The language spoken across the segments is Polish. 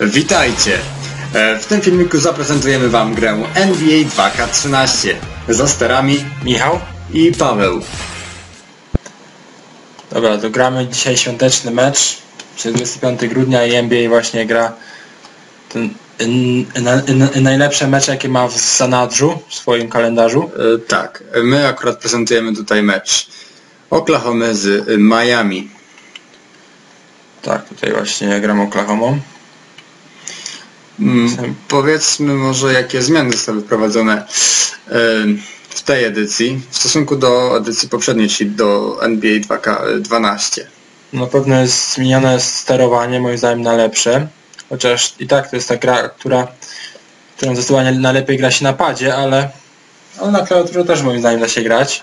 Witajcie! E, W tym filmiku zaprezentujemy Wam grę NBA 2K13 za sterami Michał? i Paweł. Dobra, to gramy dzisiaj świąteczny mecz. Przez 25 grudnia i NBA właśnie gra ten najlepsze mecze jakie ma w zanadrzu w swoim kalendarzu. E, Tak, my akurat prezentujemy tutaj mecz Oklahoma z Miami. Tak, tutaj właśnie gram Oklahoma. Mm, Powiedzmy może jakie zmiany zostały wprowadzone e, w tej edycji w stosunku do edycji poprzedniej, czyli do NBA 2K12. Na pewno jest zmienione sterowanie moim zdaniem na lepsze. Chociaż i tak to jest ta gra, która którą zdecydowanie najlepiej gra się na padzie, ale, ale na klawiaturze też moim zdaniem da się grać.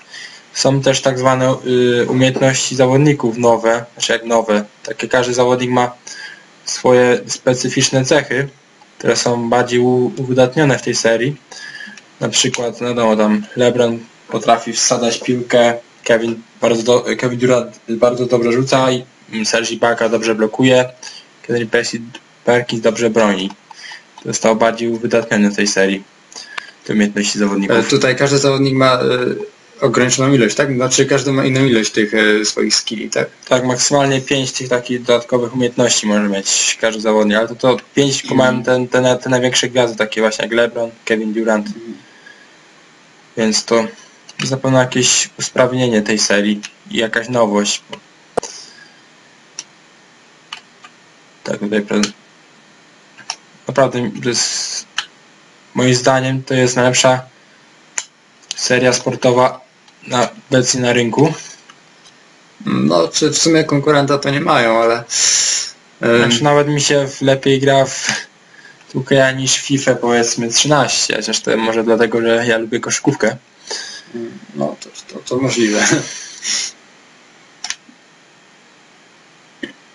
Są też tak zwane y, umiejętności zawodników nowe, znaczy jak nowe. Takie każdy zawodnik ma swoje specyficzne cechy, które są bardziej uwydatnione w tej serii. Na przykład, no wiadomo, tam LeBron potrafi wsadzać piłkę, Kevin, bardzo do, Kevin Durant bardzo dobrze rzuca i mm, Sergi Ibaka dobrze blokuje, Henry Perkins dobrze broni. To zostało bardziej uwydatnione w tej serii. Te umiejętności E, zawodników. Tutaj każdy zawodnik ma e, ograniczoną ilość, tak? Znaczy każdy ma inną ilość tych e, swoich skilli, tak? Tak, maksymalnie 5 tych takich dodatkowych umiejętności może mieć każdy zawodnik, ale to to 5 tylko mają te, te, te największe gwiazdy, takie właśnie jak LeBron, Kevin Durant. Więc to jest na pewno jakieś usprawnienie tej serii i jakaś nowość. Tak, tutaj naprawdę to jest moim zdaniem to jest najlepsza seria sportowa na, obecnie na rynku. No, czy w sumie konkurenta to nie mają, ale Znaczy nawet mi się lepiej gra w 2K niż w FIFA powiedzmy 13, chociaż to może dlatego, że ja lubię koszykówkę. no, to, to, to możliwe.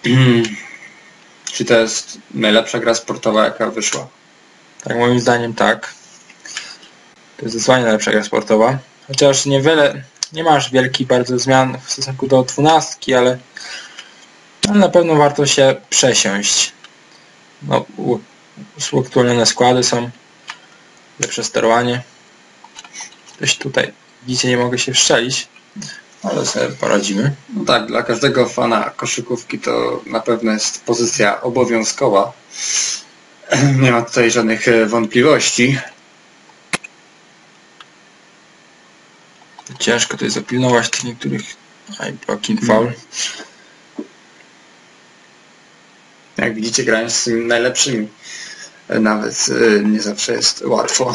czy to jest najlepsza gra sportowa, jaka wyszła? Tak moim zdaniem tak. To jest zdecydowanie najlepsza gra sportowa. Chociaż niewiele, nie masz wielkich bardzo zmian w stosunku do 12, ale, na pewno warto się przesiąść. No, uaktualnione składy są, lepsze sterowanie. Coś tutaj, widzicie, nie mogę się wszczelić, ale sobie poradzimy. No tak, dla każdego fana koszykówki to na pewno jest pozycja obowiązkowa. Nie ma tutaj żadnych e, wątpliwości. Ciężko to jest zapilnować tych niektórych aj, blocking foul. Jak widzicie, grając z tymi najlepszymi, e, nawet e, nie zawsze jest łatwo.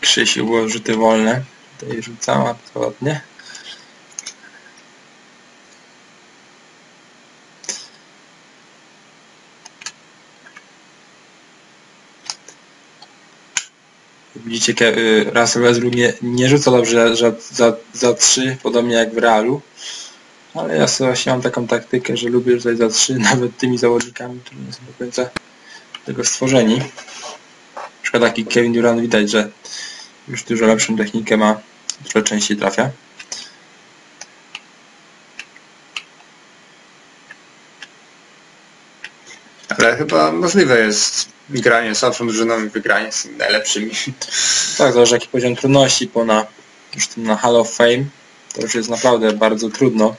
Krzysiu było rzuty wolne. Tutaj rzucała to ładnie. Widzicie, y, Russell Westbrook nie, nie rzuca dobrze za, za, za 3, podobnie jak w Realu. Ale ja sobie właśnie mam taką taktykę, że lubię rzucać za 3, nawet tymi zawodnikami, którzy nie są do końca tego stworzeni. Na przykład taki Kevin Durant widać, że już dużo lepszą technikę ma, dużo częściej trafia. Ale chyba możliwe jest granie z słabszą drużyną i wygranie z najlepszymi. Tak, zależy jaki poziom trudności, bo na, już tym na Hall of Fame to już jest naprawdę bardzo trudno.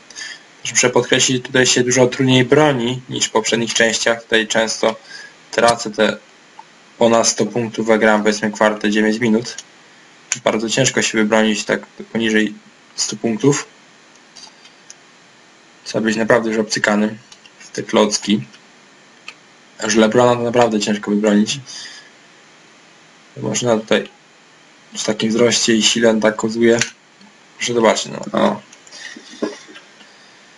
Muszę podkreślić, tutaj się dużo trudniej broni niż w poprzednich częściach. Tutaj często tracę te ponad 100 punktów, a gram powiedzmy kwartę 9 minut. Bardzo ciężko się wybronić tak poniżej 100 punktów. Trzeba być naprawdę już obcykanym w te klocki. Już Lebrona to naprawdę ciężko wybronić. Można tutaj przy takim wzroście i sile on tak kozuje. Proszę zobaczyć, no. O.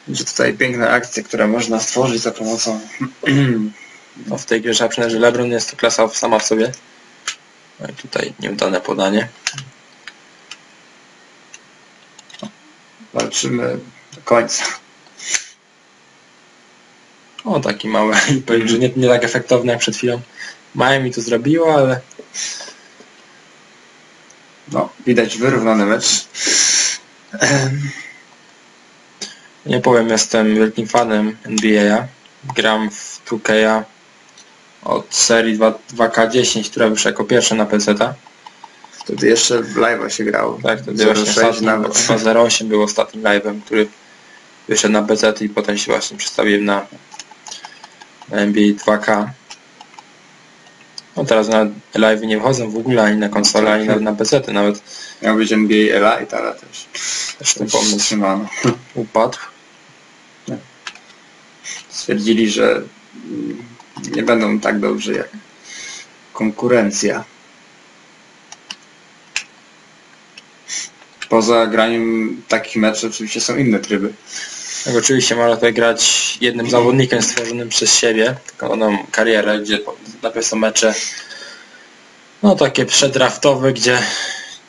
Że tutaj piękne akcje, które można stworzyć za pomocą no w tej grze trzeba przyznać, że LeBron jest to klasa sama w sobie. No i tutaj nieudane podanie. walczymy do końca. O, taki mały. Powiem, że nie, nie tak efektowny jak przed chwilą. Miami to zrobiło, ale No, widać wyrównany mecz. Nie powiem, jestem wielkim fanem NBA. Gram w 2K od serii 2, 2K10, która wyszła jako pierwsza na PC. Wtedy jeszcze w live'a się grało. Tak, wtedy właśnie 06 ostatnim, nawet. 2.08 był ostatnim live'em, który wyszedł na PC i potem się właśnie przedstawiłem na, na NBA 2K. No teraz na live nie wchodzą w ogóle ani na konsolę, ani na, na PC, nawet Miał być NBA Elite, ale też, też ten pomysł upadł. Stwierdzili, że nie będą tak dobrzy jak konkurencja. Poza graniem takich meczów oczywiście są inne tryby. Tak, oczywiście można tutaj grać jednym zawodnikiem stworzonym przez siebie, taką karierę, gdzie najpierw są mecze no takie przedraftowe, gdzie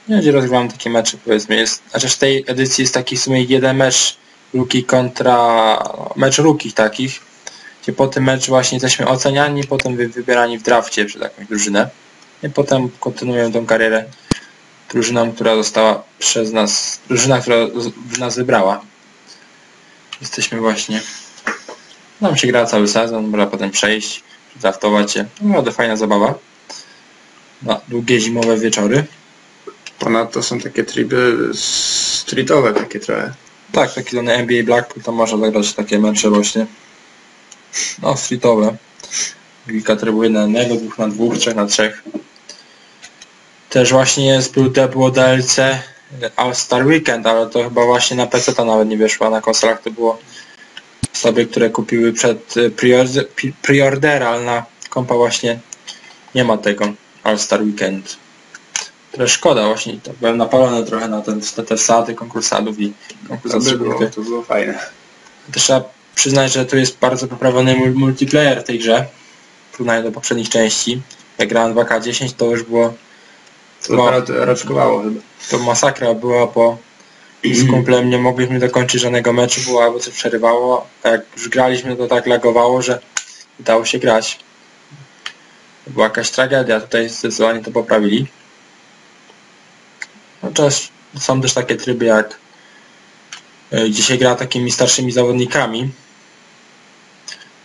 nie gdzie rozgrywam takie mecze powiedzmy jest, znaczy w tej edycji jest taki w sumie jeden mecz rookie kontra mecz rookie takich, gdzie po tym meczu właśnie jesteśmy oceniani, potem wy, wybierani w drafcie przez jakąś drużynę i potem kontynuujemy tą karierę drużyną, która została przez nas, drużyna, która nas wybrała. Jesteśmy właśnie. Nam się gra cały sezon, można potem przejść, draftować się. Naprawdę fajna zabawa. Na długie zimowe wieczory. Ponadto są takie tryby streetowe takie trochę. Tak, taki dany NBA Blackpool, tam można zagrać takie mecze właśnie. No, streetowe. Kilka trybu jeden na jednego, dwóch na dwóch, trzech na trzech. Też właśnie jest, był, było DLC All Star Weekend, ale to chyba właśnie na PC to nawet nie wyszło, a na konsolach to było osoby, które kupiły przed y, preorder, preorder ale na kompa właśnie nie ma tego All Star Weekend. Trochę szkoda właśnie, to byłem napalony trochę na ten, te, te sady konkursadów i konkurs To, by to było fajne. Też trzeba przyznać, że tu jest bardzo poprawiony mul- multiplayer w tej grze porównaniu do poprzednich części. Jak grałem 2K10 to już było To No. raczkowało chyba. to masakra była, bo z kumplem nie mogliśmy dokończyć żadnego meczu, było albo coś przerywało, a jak już graliśmy to tak lagowało, że udało się grać. To była jakaś tragedia, tutaj zdecydowanie to poprawili. Chociaż są też takie tryby jak e, gdzie się gra takimi starszymi zawodnikami.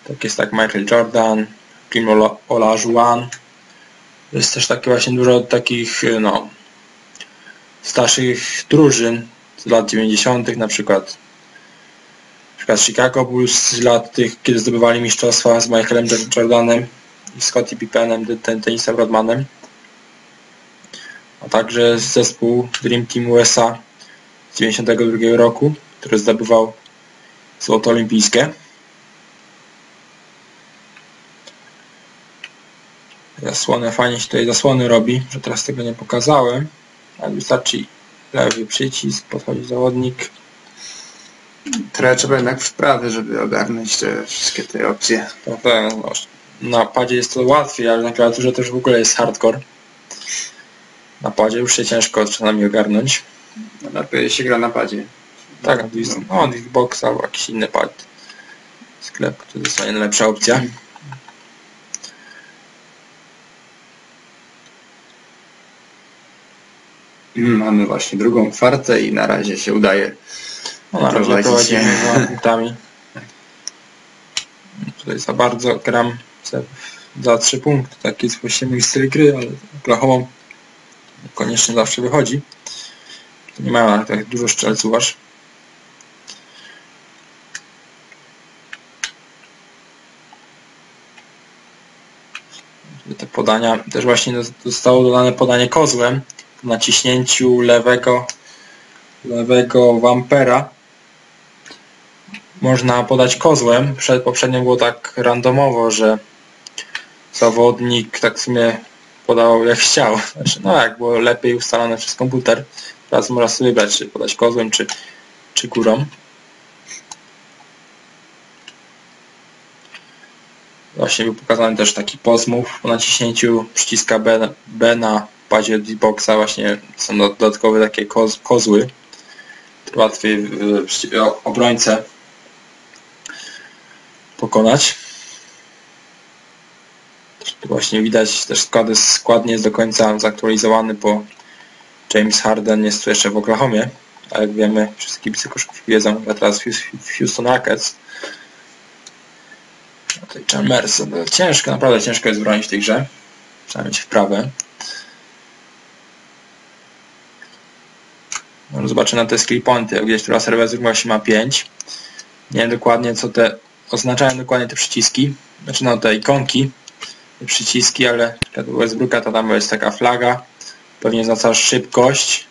Tak jest tak Michael Jordan, Kim Ola- Olajuwon. Jest też takie właśnie dużo takich e, no, starszych drużyn z lat 90. na przykład na przykład Chicago Bulls z lat tych, kiedy zdobywali mistrzostwa z Michaelem Jordanem i Scottie Pippenem, ten tenisem Rodmanem a także zespół Dream Team USA z 92 roku, który zdobywał złoto olimpijskie. Zasłonę, fajnie się tutaj zasłony robi, że teraz tego nie pokazałem, ale wystarczy lewy przycisk, podchodzi zawodnik, Trochę trzeba jednak wprawy, żeby ogarnąć te wszystkie te opcje. to tak, no, na padzie jest to łatwiej, ale na klawiaturze też w ogóle jest hardcore. Na padzie już się ciężko czasami ogarnąć. No, Lepiej się gra na padzie. Tak, no, no, Xbox albo jakiś inny pad. Sklep, to jest najlepsza opcja. Mamy właśnie drugą kwartę i na razie się udaje. No, na razie prowadzimy dwoma punktami. Tutaj za bardzo gram za, 3 punkty. Taki jest właśnie mój styl gry, ale Oklahoma koniecznie zawsze wychodzi. Nie mają tak dużo strzelców aż. Te podania, też właśnie zostało dodane podanie kozłem naciśnięciu lewego lewego wampera można podać kozłem. Przed poprzednio było tak randomowo, że zawodnik tak w sumie podał jak chciał. Znaczy, no jak było lepiej ustalone przez komputer. Teraz można sobie wybrać, czy podać kozłem, czy, czy górą. Właśnie był pokazany też taki posmów po naciśnięciu przyciska B, B na padzie Xboxa właśnie są dodatkowe takie koz, kozły które łatwiej obrońcę pokonać. Tu właśnie widać też skład, skład nie jest do końca zaktualizowany, bo James Harden jest tu jeszcze w Oklahomie. a jak wiemy, wszyscy kibice wiedzą, ja teraz w Houston Rockets. A tutaj Chalmers, ciężko, naprawdę ciężko jest bronić w tej grze. Trzeba mieć wprawę. Zobaczę na te skill pointy, gdzieś która serwer właśnie ma 5. Nie wiem dokładnie co te oznaczają dokładnie te przyciski. Znaczy no te ikonki, te przyciski, ale Westbrooka to tam jest taka flaga. Pewnie oznacza szybkość.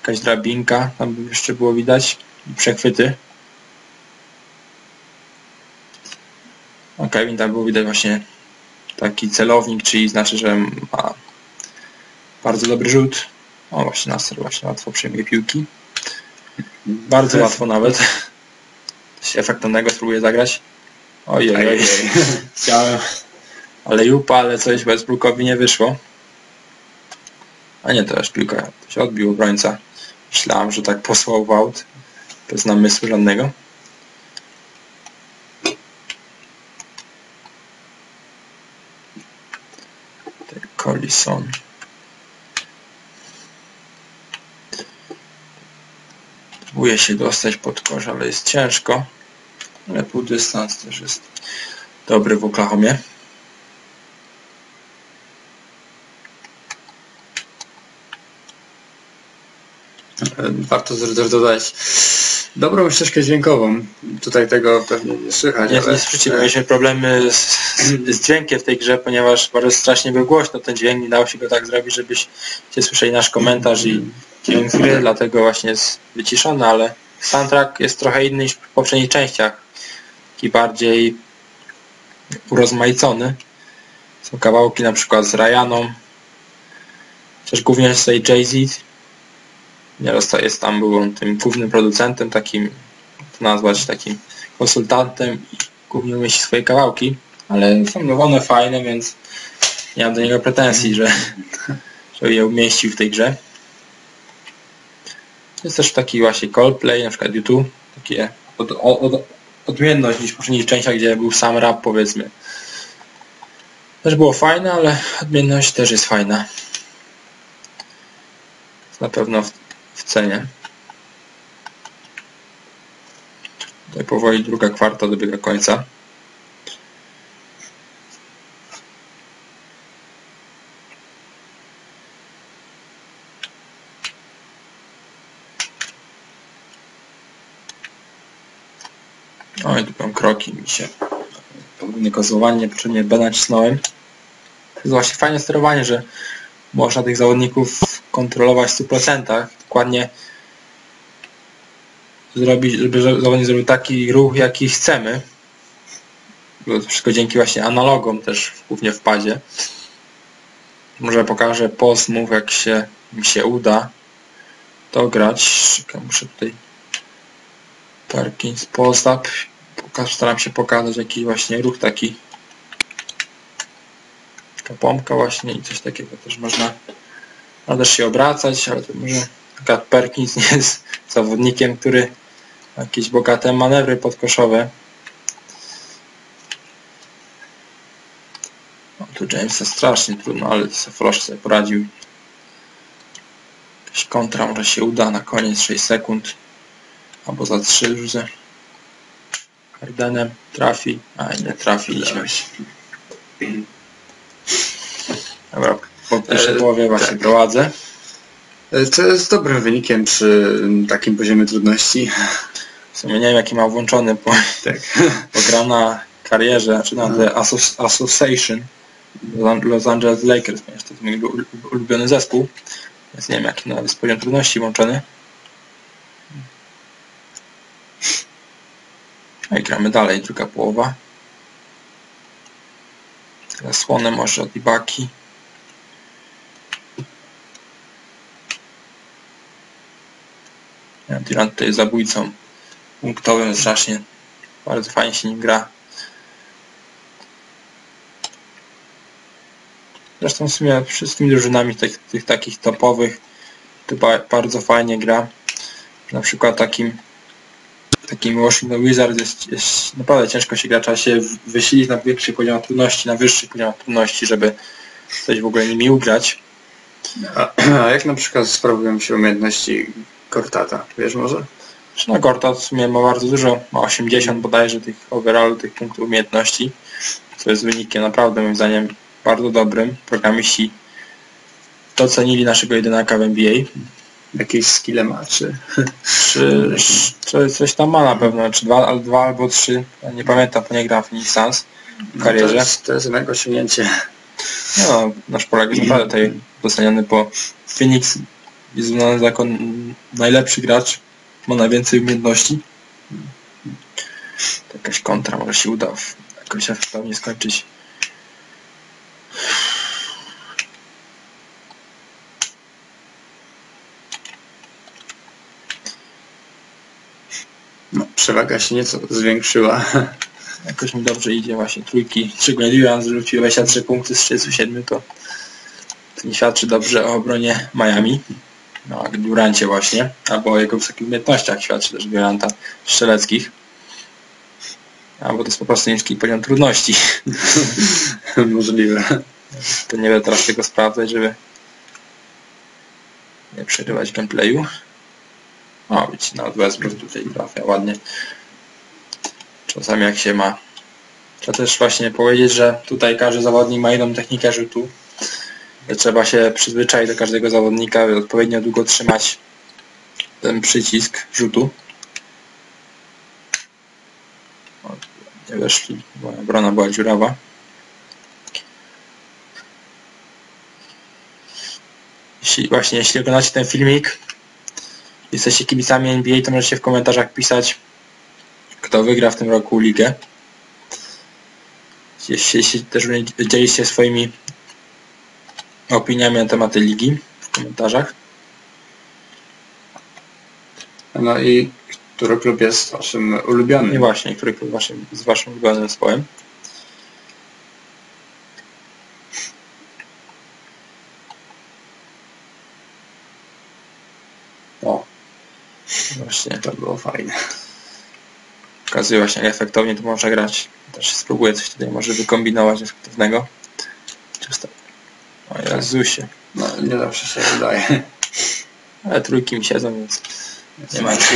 Jakaś drabinka, tam by jeszcze było widać. I przechwyty. Ok, tam było widać właśnie taki celownik, czyli znaczy, że ma bardzo dobry rzut. O właśnie Nasser właśnie łatwo przejmuje piłki. Bardzo łatwo nawet. Efektownego spróbuję zagrać. Ojej, ojej. Chciałem. Ale jupa, ale coś Westbrookowi nie wyszło. A nie, to już piłka. To się odbił obrońca. Myślałem, że tak posłał w aut. Bez namysłu żadnego. Collison. Próbuję się dostać pod kosz, ale jest ciężko. Ale pół dystans też jest dobry w Oklahomie. Warto też dodać dobrą ścieżkę dźwiękową. Tutaj tego pewnie nie słychać. Nie, ale... nie mieliśmy problemy z, z, dźwiękiem w tej grze, ponieważ bardzo strasznie był głośno ten dźwięk, nie dało się go tak zrobić, żebyście słyszeli nasz komentarz i dźwięk gry, dlatego właśnie jest wyciszony, ale soundtrack jest trochę inny niż w poprzednich częściach. Taki bardziej urozmaicony. Są kawałki na przykład z Ryaną, chociaż głównie z tej Jay-Z, Nieraz jest tam, był on tym głównym producentem, takim, to nazwać takim konsultantem i głównie umieści swoje kawałki, ale są one fajne, więc nie mam do niego pretensji, że, że je umieścił w tej grze. Jest też taki właśnie Coldplay, na przykład YouTube, takie od, od, odmienność niż w poprzednich częściach, gdzie był sam rap powiedzmy. Też było fajne, ale odmienność też jest fajna. Na pewno cenie. Tutaj powoli druga kwarta dobiega końca. Oj, tu mam kroki mi się. Podwójne kozłowanie, niepotrzebnie B nacisnąłem. To jest właśnie fajne sterowanie, że można tych zawodników kontrolować w 100%. Dokładnie zrobić, żeby zawodnik zrobił taki ruch, jaki chcemy. To wszystko dzięki właśnie analogom też głównie w padzie. Może pokażę post jak się mi się uda to grać. Muszę tutaj Perkins post up. Staram się pokazać jakiś właśnie ruch taki taka pompka właśnie i coś takiego też można można też się obracać, ale to może Gat Perkins nie jest zawodnikiem, który ma jakieś bogate manewry podkoszowe. No, tu Jamesa strasznie trudno, ale Frosch sobie poradził. Jakaś kontra może się uda na koniec 6 sekund. Albo za 3 rzucę. Hardenem trafi, a nie trafi. Dobra, po pierwszej e, połowie właśnie tak. prowadzę. E, co jest dobrym wynikiem przy takim poziomie trudności. W sumie nie wiem jaki ma włączony po, tak. program na karierze, znaczy na The Association Los Angeles Lakers, ponieważ to jest mój ulubiony zespół. Więc nie wiem jaki nawet jest poziom trudności włączony. No i gramy dalej, druga połowa. Zasłonę może od Ibaki. Durant tutaj jest zabójcą punktowym strasznie. Bardzo fajnie się nim gra. Zresztą w sumie wszystkimi drużynami tych, tych takich topowych to bardzo fajnie gra. Na przykład takim takim Washington Wizards jest, jest naprawdę ciężko się gra, trzeba się wysilić na większy poziom trudności, na wyższy poziom trudności, żeby coś w ogóle nimi ugrać. A, a jak na przykład sprawują się umiejętności Kortata, wiesz może? No Gorta w sumie ma bardzo dużo, ma 80 bodajże tych overallu, tych punktów umiejętności, co jest wynikiem naprawdę moim zdaniem bardzo dobrym. Programiści docenili naszego jedynaka w NBA. Jakieś skille ma, czy... Czy, czy coś tam ma na pewno, czy dwa, dwa albo trzy, ja nie pamiętam, bo nie gram w Phoenix Suns w No, karierze. to, jest, to jest jednak osiągnięcie. No, nasz Polak jest naprawdę tutaj doceniany, bo Phoenix jest uznany za jako najlepszy gracz, ma najwięcej umiejętności. Jakaś kontra może się uda w- jakoś efektownie skończyć. No, przewaga się nieco zwiększyła. Jakoś mi dobrze idzie właśnie trójki. Szczególnie Durant zwrócił 23 punkty z 37, to, to nie świadczy dobrze o obronie Miami. No, Durancie właśnie, albo o jego wysokich umiejętnościach świadczy też Duranta strzeleckich. Albo to jest po prostu niski poziom trudności. Możliwe. To nie będę teraz tego sprawdzać, żeby nie przerywać gameplayu. O, widzicie, nawet Westbrook tutaj trafia ładnie. Czasami jak się ma. Trzeba też właśnie powiedzieć, że tutaj każdy zawodnik ma inną technikę rzutu. Trzeba się przyzwyczaić do każdego zawodnika, odpowiednio długo trzymać ten przycisk rzutu. O, nie weszli, moja obrona była dziurawa. Jeśli, właśnie, jeśli oglądacie ten filmik, jesteście kibicami NBA, to możecie w komentarzach pisać, kto wygra w tym roku ligę. Jeśli, jeśli też dzieliście swoimi opiniami na tematy ligi w komentarzach. No i który klub jest waszym ulubionym? I właśnie, który klub waszym, z waszym ulubionym zespołem. O, Właśnie, to było fajne. pokazuje właśnie jak efektownie tu można grać. Też spróbuję coś tutaj może wykombinować efektywnego. O Jezusie. No, nie zawsze się udaje. Ale trójki mi siedzą, więc nie ma co.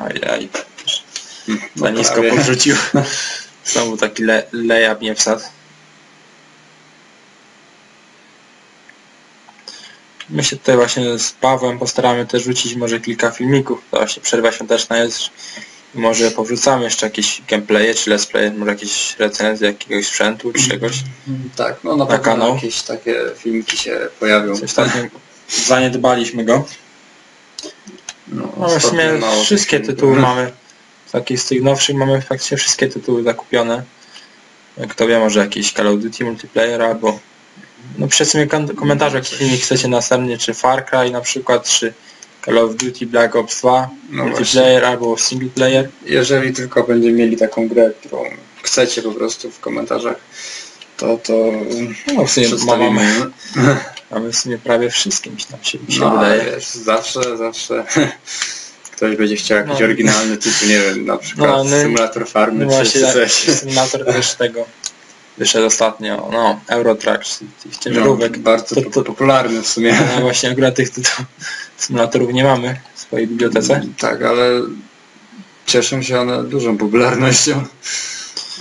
Ajaj. Za No, nisko prawie. podrzucił. Znowu taki le layup nie wsadł. My się tutaj właśnie z Pawłem postaramy też rzucić może kilka filmików. To właśnie przerwa świąteczna jest. Może powrzucamy jeszcze jakieś gameplaye czy let's play, może jakieś recenzje jakiegoś sprzętu czy czegoś. Tak, no na pewno kanał. jakieś takie filmiki się pojawią. Coś tak nie zaniedbaliśmy go. No, No w sumie wszystkie tytuły filmików. mamy. Takich z tych nowszych mamy faktycznie wszystkie tytuły zakupione. Kto wie, może jakiś Call of Duty multiplayer albo no kom- komentarze, jaki filmik chcecie następnie, czy Far Cry na przykład, czy Call of Duty Black Ops 2 No multiplayer albo single player. Jeżeli tylko będziemy mieli taką grę, którą chcecie po prostu w komentarzach, to to No w sumie mamy, mamy w sumie prawie wszystkie, mi się, nam się, się No, wydaje. wiesz, zawsze, zawsze ktoś będzie chciał jakiś No. oryginalny tytuł, nie wiem, na przykład No, no, symulator farmy No czy tak, coś. symulator też tego wyszedł ostatnio, no, Eurotrack, tych No, ciężarówek. bardzo To- to- popularny w sumie. No właśnie akurat tych tytułów symulatorów nie mamy w swojej bibliotece. Tak, ale cieszą się one dużą popularnością.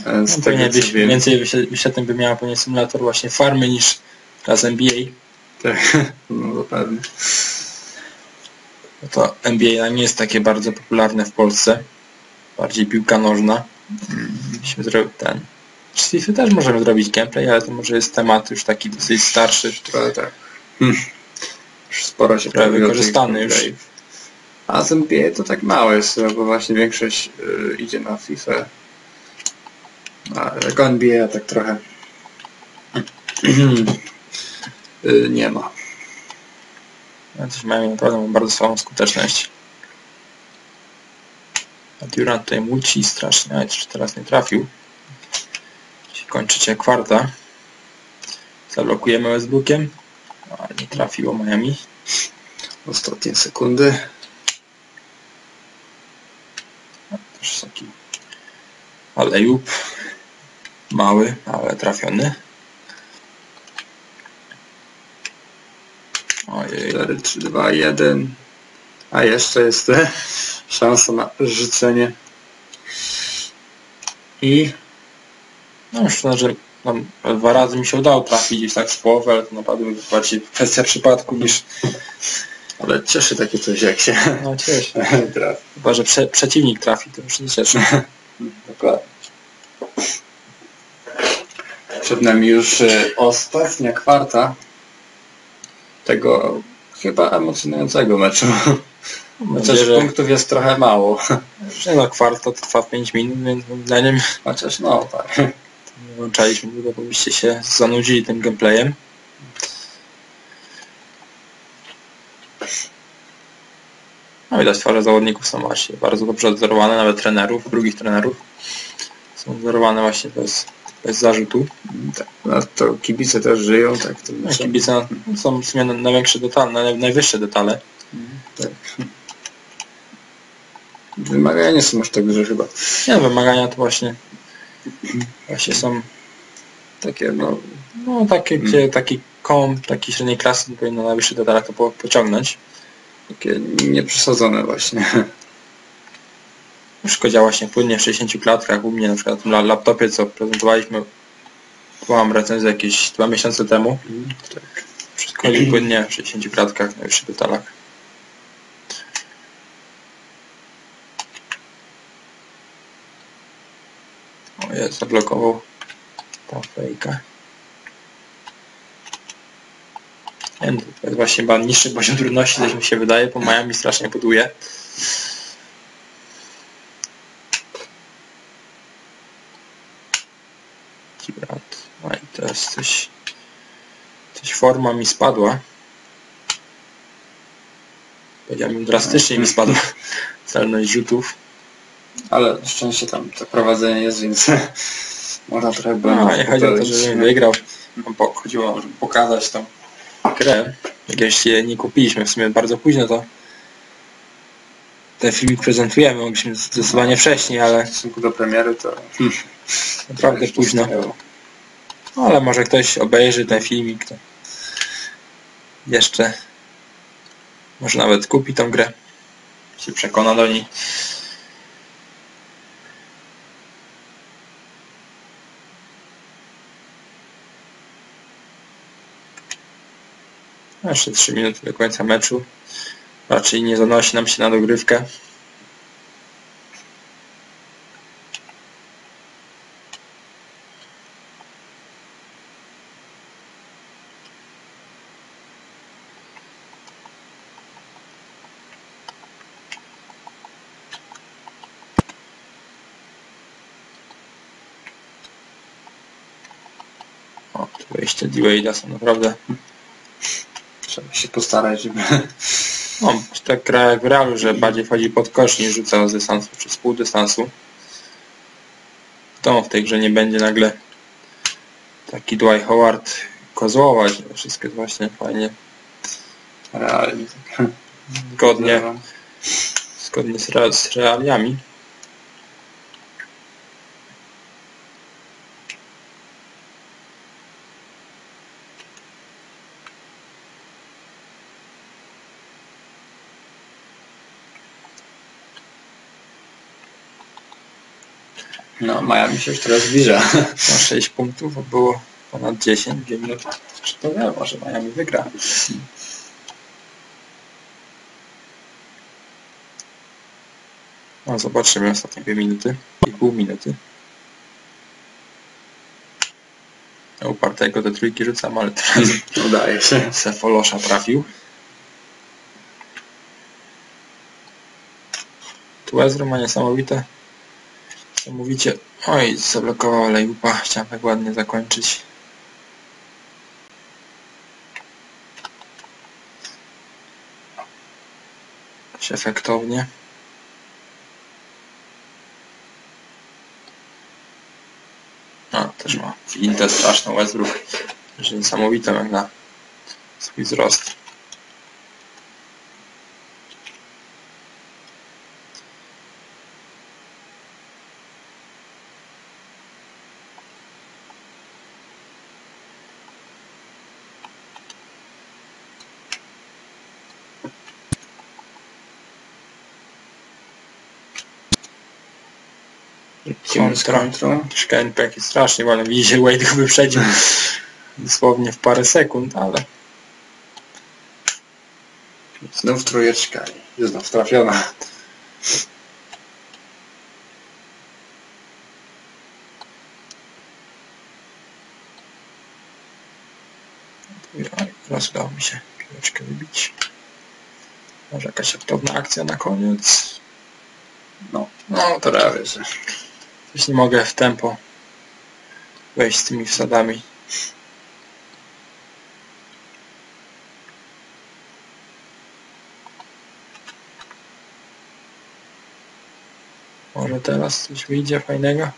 E, Z No, tego byś, więcej wyświe- wyświetleń by miała pewnie symulator właśnie farmy niż raz NBA. Tak, no zapewne. No to NBA nie jest takie bardzo popularne w Polsce. Bardziej piłka nożna. Byśmy zrobić ten. Z FIFA też możemy zrobić gameplay, ale to może jest temat już taki dosyć starszy. Trochę tak. Hmm. Już sporo się tych wykorzystany już. A z NBA to tak mało jest, bo właśnie większość y, idzie na FIFA. A jako NBA tak trochę y, nie ma. No, Coś mają naprawdę bardzo słabą skuteczność. A Durant tutaj mulci strasznie, ale czy teraz nie trafił. Kończycie kwarta. Zablokujemy Westbrookiem. Nie trafiło Miami. Ostatnie sekundy. Też taki alejup. Mały, ale trafiony. Ojej. 4, 3, 2, 1. A jeszcze jest szansa na rzucenie. I No myślę, że tam dwa razy mi się udało trafić gdzieś tak z połowy, ale to naprawdę bardziej kwestia przypadku niż ale cieszy takie coś jak się no cieszę. trafi. Chyba, że prze, przeciwnik trafi, to już nie cieszy. Dokładnie. Przed nami już e, ostatnia kwarta tego chyba emocjonującego meczu. Chociaż że, punktów jest trochę mało. że na kwarta to trwa 5 minut, więc moim zdaniem Chociaż no tak. Nie włączaliśmy długo, bo byście się zanudzili tym gameplayem. No widać twarze zawodników są właśnie bardzo dobrze odzorowane, nawet trenerów, drugich trenerów. Są odzorowane właśnie bez, bez zarzutu. tak. No to kibice też żyją, tak to No, kibice są w sumie na- największe detale, na- najwyższe detale. Tak. Wymagania nie są aż tak duże chyba. Nie, no, wymagania to właśnie właśnie są Takie no no takie, gdzie taki komp, taki średniej klasy powinno na najwyższych detalach to po, pociągnąć. takie nieprzesadzone właśnie. Wszystko działa właśnie płynnie w 60 klatkach. U mnie na przykład na laptopie, co prezentowaliśmy, byłam recenzję jakieś dwa miesiące temu. Tak. Wszystko płynnie w 60 klatkach, w najwyższych detalach. O jest, zablokował. Nie wiem, to jest właśnie chyba niższy poziom trudności, coś mi się wydaje, bo Miami strasznie buduje. Ci brat. No i teraz coś... Coś forma mi spadła. Powiedziałbym drastycznie mi spadła celność rzutów. Ale szczęście tam to prowadzenie jest, więc można trochę No, błędów nie chodzi o to, żebym wygrał. Tam po- Chodziło, żeby pokazać tą grę. Jak jeszcze nie kupiliśmy w sumie bardzo późno, to ten filmik prezentujemy. Mogliśmy zdecydowanie wcześniej, ale W stosunku do premiery to naprawdę późno. No, ale może ktoś obejrzy ten filmik, to jeszcze może nawet kupi tą grę. Się przekona do niej. Jeszcze 3 minuty do końca meczu. Raczej nie zanosi nam się na dogrywkę. O, tu wejście Dwade'a są naprawdę się postarać, żeby No, tak gra jak w realu, że bardziej wchodzi pod kosz niż rzuca z dystansu czy z pół dystansu. To w tej grze nie będzie nagle taki Dwight Howard kozłować. Wszystko jest właśnie fajnie, realnie zgodnie, zgodnie z realiami. No, Miami się już teraz zbliża. Ma 6 punktów, a było ponad 10, 2 minuty. Czy to nie, może Miami wygra. No, zobaczymy ostatnie 2 minuty i pół minuty. Upartego te trójki rzucam, ale teraz Udaje się. Sefolosza trafił. Tu Ezra ma niesamowite. Co mówicie? Oj, zablokował Lejupa. Chciałem tak ładnie zakończyć. Dość efektownie. A, też ma fintę straszną Westbrook. Że niesamowitą jak na swój wzrost. Troszkę NPK jest strasznie wolny. Widzicie, Wade go wyprzedził dosłownie w parę sekund, ale Znów trójeczka i znów trafiona. teraz udało mi się piłeczkę wybić. Może jakaś efektowna akcja na koniec. No, no to prawie, Coś nie mogę w tempo wejść z tymi wsadami. Może teraz coś wyjdzie fajnego?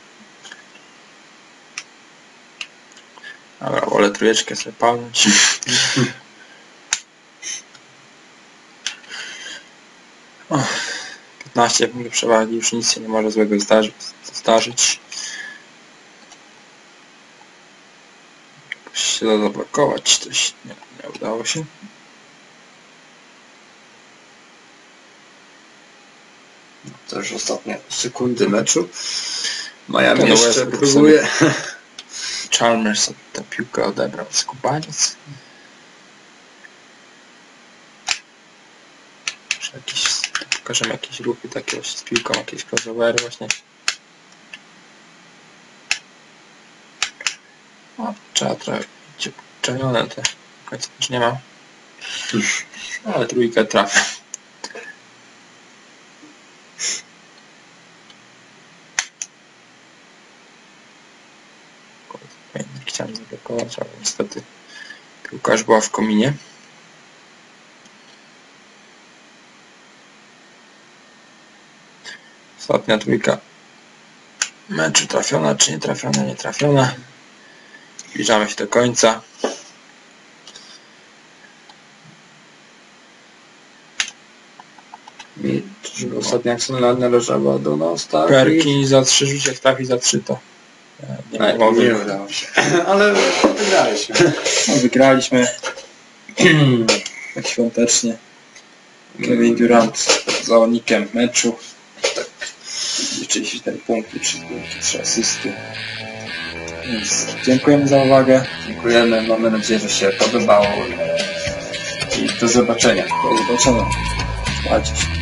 Dobra, wolę trójeczkę sobie palnąć. O, 15 punktów przewagi, już nic się nie może złego zdarzy, zdarzyć. Jakoś się da zablokować, coś nie, nie udało się. To już ostatnie sekundy meczu. Miami Ten jeszcze próbuje. Chalmers tę piłkę odebrał skubaniec. Może jakieś, pokażemy jakieś ruchy takie z piłką, jakieś crossovery właśnie. O, trzeba trochę czerwone te w końcu też nie mam. Ale trójkę trafię. Chciałem zablokować, ale niestety piłka już była w kominie. Ostatnia trójka meczu trafiona, czy nie trafiona, nie trafiona. Zbliżamy się do końca. I ostatnia akcja należała do nas, tak? Perki za trzy rzucie trafi za trzy to nie Nie, ma mowy. nie udało się. Ale wygraliśmy. No, wygraliśmy tak świątecznie. Kevin Durant za onikiem meczu. 34 punkty, 3 punkty, 3 asysty. Więc dziękujemy za uwagę. Dziękujemy, mamy nadzieję, że się podobało. I do zobaczenia. Do zobaczenia. Trzymajcie się.